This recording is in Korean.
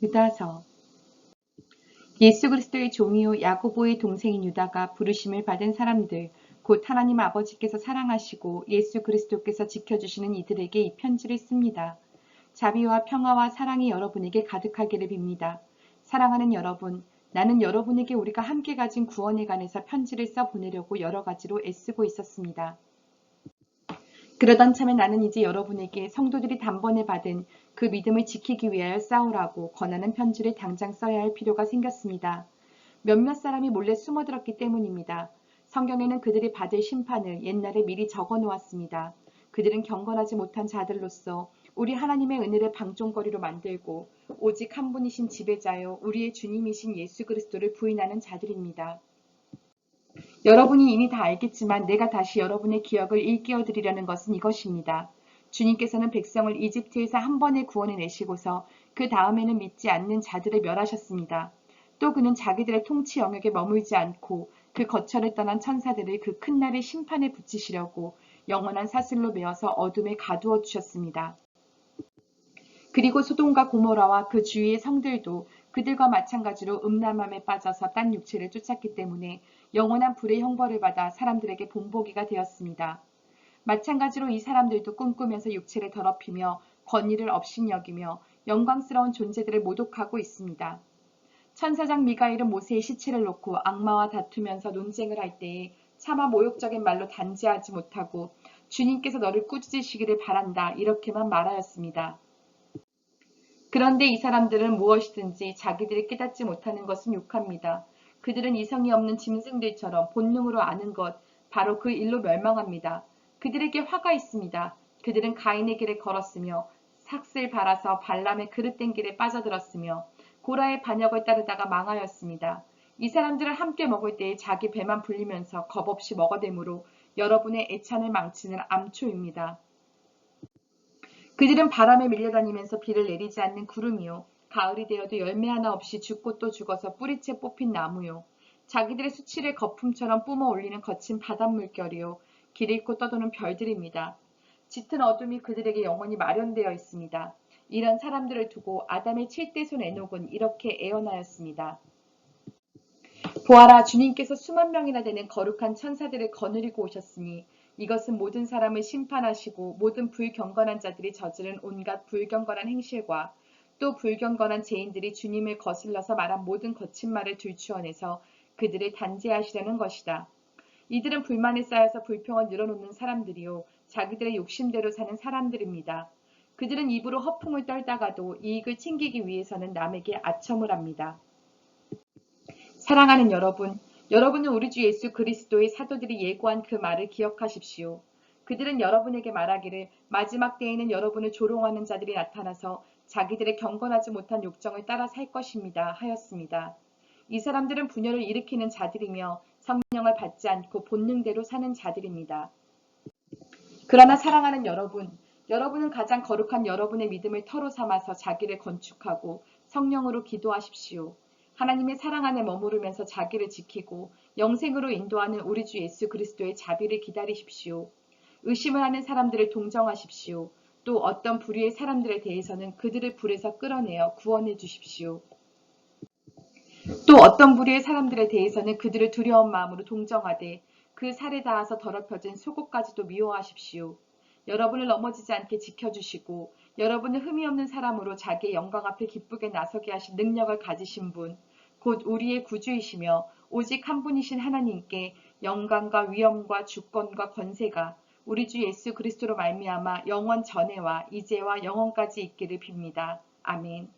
유다서 예수 그리스도의 종이요 야고보의 동생인 유다가 부르심을 받은 사람들 곧 하나님 아버지께서 사랑하시고 예수 그리스도께서 지켜주시는 이들에게 이 편지를 씁니다. 자비와 평화와 사랑이 여러분에게 가득하기를 빕니다. 사랑하는 여러분, 나는 여러분에게 우리가 함께 가진 구원에 관해서 편지를 써 보내려고 여러 가지로 애쓰고 있었습니다. 그러던 참에 나는 이제 여러분에게 성도들이 단번에 받은 그 믿음을 지키기 위하여 싸우라고 권하는 편지를 당장 써야 할 필요가 생겼습니다. 몇몇 사람이 몰래 숨어들었기 때문입니다. 성경에는 그들이 받을 심판을 옛날에 미리 적어 놓았습니다. 그들은 경건하지 못한 자들로서 우리 하나님의 은혜를 방종거리로 만들고 오직 한 분이신 지배자요 우리의 주님이신 예수 그리스도를 부인하는 자들입니다. 여러분이 이미 다 알겠지만 내가 다시 여러분의 기억을 일깨워 드리려는 것은 이것입니다. 주님께서는 백성을 이집트에서 한 번에 구원해 내시고서 그 다음에는 믿지 않는 자들을 멸하셨습니다. 또 그는 자기들의 통치 영역에 머물지 않고 그 거처를 떠난 천사들을 그 큰 날의 심판에 붙이시려고 영원한 사슬로 메어서 어둠에 가두어 주셨습니다. 그리고 소돔과 고모라와 그 주위의 성들도 그들과 마찬가지로 음란함에 빠져서 딴 육체를 쫓았기 때문에 영원한 불의 형벌을 받아 사람들에게 본보기가 되었습니다. 마찬가지로 이 사람들도 꿈꾸면서 육체를 더럽히며 권위를 업신여기며 영광스러운 존재들을 모독하고 있습니다. 천사장 미가일은 모세의 시체를 놓고 악마와 다투면서 논쟁을 할 때에 차마 모욕적인 말로 단지하지 못하고 주님께서 너를 꾸짖으시기를 바란다 이렇게만 말하였습니다. 그런데 이 사람들은 무엇이든지 자기들이 깨닫지 못하는 것은 욕합니다. 그들은 이성이 없는 짐승들처럼 본능으로 아는 것, 바로 그 일로 멸망합니다. 그들에게 화가 있습니다. 그들은 가인의 길에 걸었으며 삭슬 발아서 발람의 그릇된 길에 빠져들었으며 고라의 반역을 따르다가 망하였습니다. 이 사람들을 함께 먹을 때에 자기 배만 불리면서 겁없이 먹어대므로 여러분의 애찬을 망치는 암초입니다. 그들은 바람에 밀려다니면서 비를 내리지 않는 구름이요. 가을이 되어도 열매 하나 없이 죽고 또 죽어서 뿌리채 뽑힌 나무요. 자기들의 수치를 거품처럼 뿜어 올리는 거친 바닷물결이요. 길 잃고 떠도는 별들입니다. 짙은 어둠이 그들에게 영원히 마련되어 있습니다. 이런 사람들을 두고 아담의 칠대손 에녹은 이렇게 애언하였습니다. 보아라 주님께서 수만 명이나 되는 거룩한 천사들을 거느리고 오셨으니 이것은 모든 사람을 심판하시고 모든 불경건한 자들이 저지른 온갖 불경건한 행실과 또 불경건한 죄인들이 주님을 거슬러서 말한 모든 거친 말을 들추어내서 그들을 단죄하시려는 것이다. 이들은 불만에 쌓여서 불평을 늘어놓는 사람들이요 자기들의 욕심대로 사는 사람들입니다. 그들은 입으로 허풍을 떨다가도 이익을 챙기기 위해서는 남에게 아첨을 합니다. 사랑하는 여러분, 여러분은 우리 주 예수 그리스도의 사도들이 예고한 그 말을 기억하십시오. 그들은 여러분에게 말하기를 마지막 때에는 여러분을 조롱하는 자들이 나타나서 자기들의 경건하지 못한 욕정을 따라 살 것입니다. 하였습니다. 이 사람들은 분열을 일으키는 자들이며 성령을 받지 않고 본능대로 사는 자들입니다. 그러나 사랑하는 여러분, 여러분은 가장 거룩한 여러분의 믿음을 터로 삼아서 자기를 건축하고 성령으로 기도하십시오. 하나님의 사랑 안에 머무르면서 자기를 지키고 영생으로 인도하는 우리 주 예수 그리스도의 자비를 기다리십시오. 의심을 하는 사람들을 동정하십시오. 또 어떤 불의의 사람들에 대해서는 그들을 불에서 끌어내어 구원해 주십시오. 또 어떤 불의의 사람들에 대해서는 그들을 두려운 마음으로 동정하되 그 살에 닿아서 더럽혀진 속옷까지도 미워하십시오. 여러분을 넘어지지 않게 지켜주시고 여러분을 흠이 없는 사람으로 자기의 영광 앞에 기쁘게 나서게 하신 능력을 가지신 분, 곧 우리의 구주이시며 오직 한 분이신 하나님께 영광과 위엄과 주권과 권세가 우리 주 예수 그리스도로 말미암아 영원 전에와 이제와 영원까지 있기를 빕니다. 아멘.